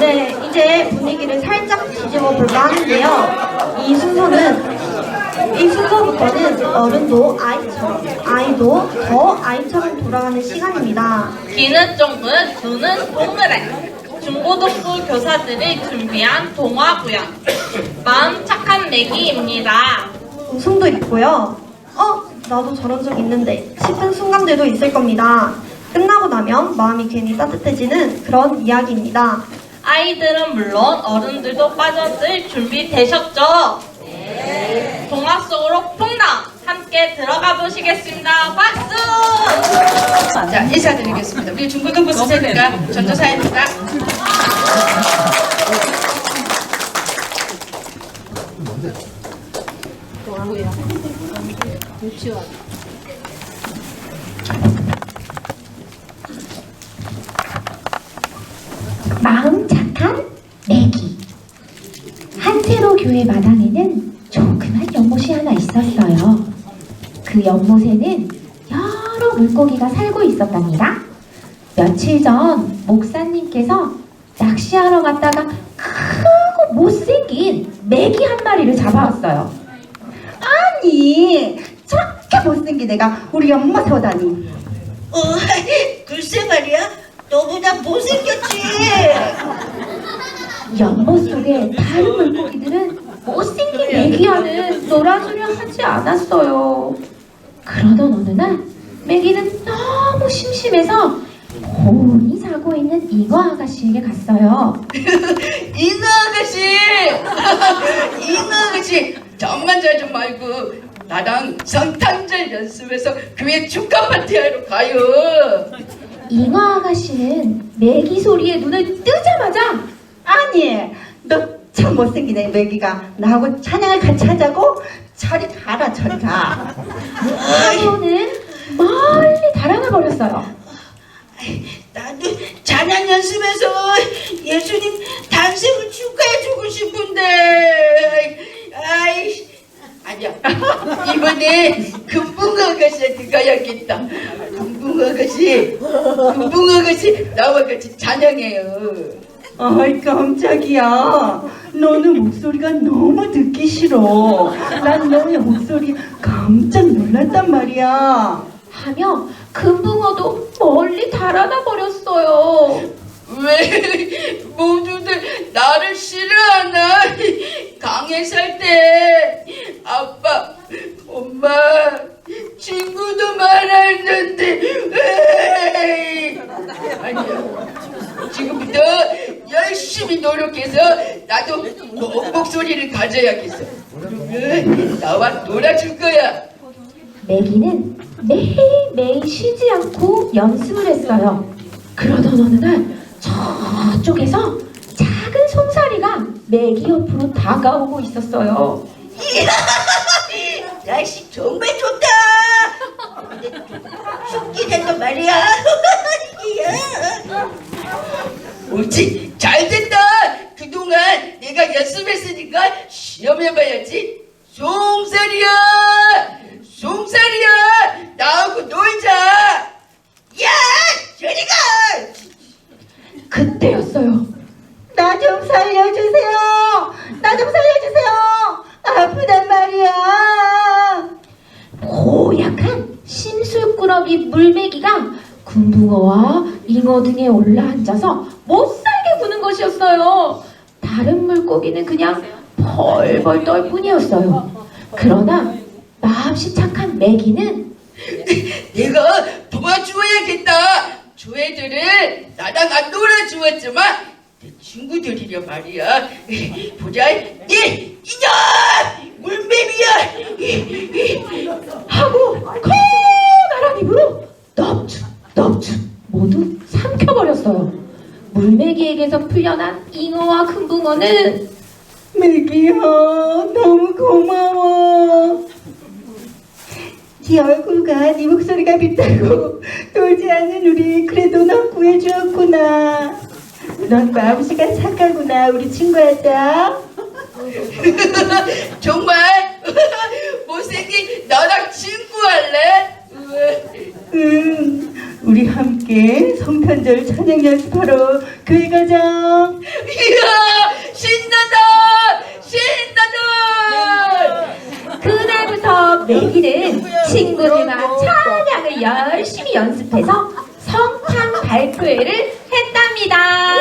네, 이제 분위기를 살짝 뒤집어 볼까 하는데요. 이 순서는, 이 순서부터는 어른도 아이처럼, 아이도 더 아이처럼 돌아가는 시간입니다. 귀는 쫑긋, 눈은 동그래. 중고등부 교사들이 준비한 동화 구연. 마음 착한 매기입니다. 웃음도 있고요. 어, 나도 저런 적 있는데 싶은 순간들도 있을 겁니다. 끝나고 나면 마음이 괜히 따뜻해지는 그런 이야기입니다. 아이들은 물론 어른들도 빠져들 준비 되셨죠? 네. 동화 속으로 퐁당 함께 들어가 보시겠습니다. 박수! 자, 인사드리겠습니다. 우리 중고등부 선생님과 전도사입니다. 마음 착한 매기. 한세로 교회 마당에는 조그만 연못이 하나 있었어요. 그 연못에는 여러 물고기가 살고 있었답니다. 며칠 전 목사님께서 낚시하러 갔다가 크고 못생긴 메기 한 마리를 잡아왔어요. 아니 저렇게 못생긴 애가 우리 엄마 세워다니 어, 글쎄 말이야. 너보다 못생겼지. 연못 속에 다른 물고기들은 못생긴 메기와는 놀아주려 하지 않았어요. 그러던 어느 날 메기는 너무 심심해서 곤히 자고 있는 잉어 아가씨에게 갔어요. 인어 아가씨! 인어 아가씨! 잠만 자지 말고 나랑 성탄절 연습해서 교회 축하 파티 하러 가요. 잉어 아가씨는 메기 소리에 눈을 뜨자마자 아니 너 참 못생긴 애 매기가 나하고 찬양을 같이 하자고 저리 가라 저리 가 하고는 멀리 달아나 버렸어요. 나도 찬양 연습해서 예수님 탄생을 축하해 주고 싶은데. 아이, 아니야. 이번에 금붕어 아가씨한테 가야겠다. 금붕어 아가씨, 금붕어 아가씨 나와 같이 찬양해요. 아이 깜짝이야 너는 목소리가 너무 듣기 싫어 난 너의 목소리 깜짝 놀랐단 말이야 하며 금붕어도 멀리 달아나 버렸어요. 왜 모두들 나를 싫어하나? 강에 살 때 아빠, 엄마, 친구도 많았는데 에이. 아니야. 지금부터 열심히 노력해서 나도 목- 목소리를 가져야겠어. 그러면 나와 놀아줄 거야. 매기는 매일매일 쉬지 않고 연습을 했어요. 그러던 어느 날 저쪽에서 작은 솜사리가 매기 옆으로 다가오고 있었어요. 날씨 정말 좋다. 춥긴 해서 말이야. 이야. 옳지 잘 됐다. 그동안 내가 연습했으니까 시험해봐야지. 송사리야! 송사리야! 나하고 놀자! 야, 저리 가. 그때였어요. 나 좀 살려주세요. 나 좀 살려주세요. 아프단 말이야. 고약한 심술꾸러기 물매기가 군붕어와 잉어 등에 올라앉아서 못 살게 구는 것이었어요. 다른 물고기는 그냥 벌벌 떨 뿐이었어요. 그러나 마음씨 착한 매기는 내가 도와주어야겠다 저 애들은 나랑 안 놀아주었지만 내 친구들이려 말이야 보자 이 이년 물뱀이야 하고 커다란 입으로 넙죽 넙죽 모두 삼켜버렸어요. 물매기에게서 풀려난 잉어와 금붕어는 매기야 너무 고마워. 네 얼굴과 네 목소리가 빛나고 놀지 않는 우리 그래도 넌 구해주었구나. 넌 마음씨가 착하구나 우리 친구하자 정말 못생긴 너랑 친구할래? 응 우리 함께 성탄절 찬양 연습하러 교회 가자. 이야 신난다 신난다 그날부터 매기는 친구들과 찬양을 열심히 연습해서 성탄 발표회를 했답니다.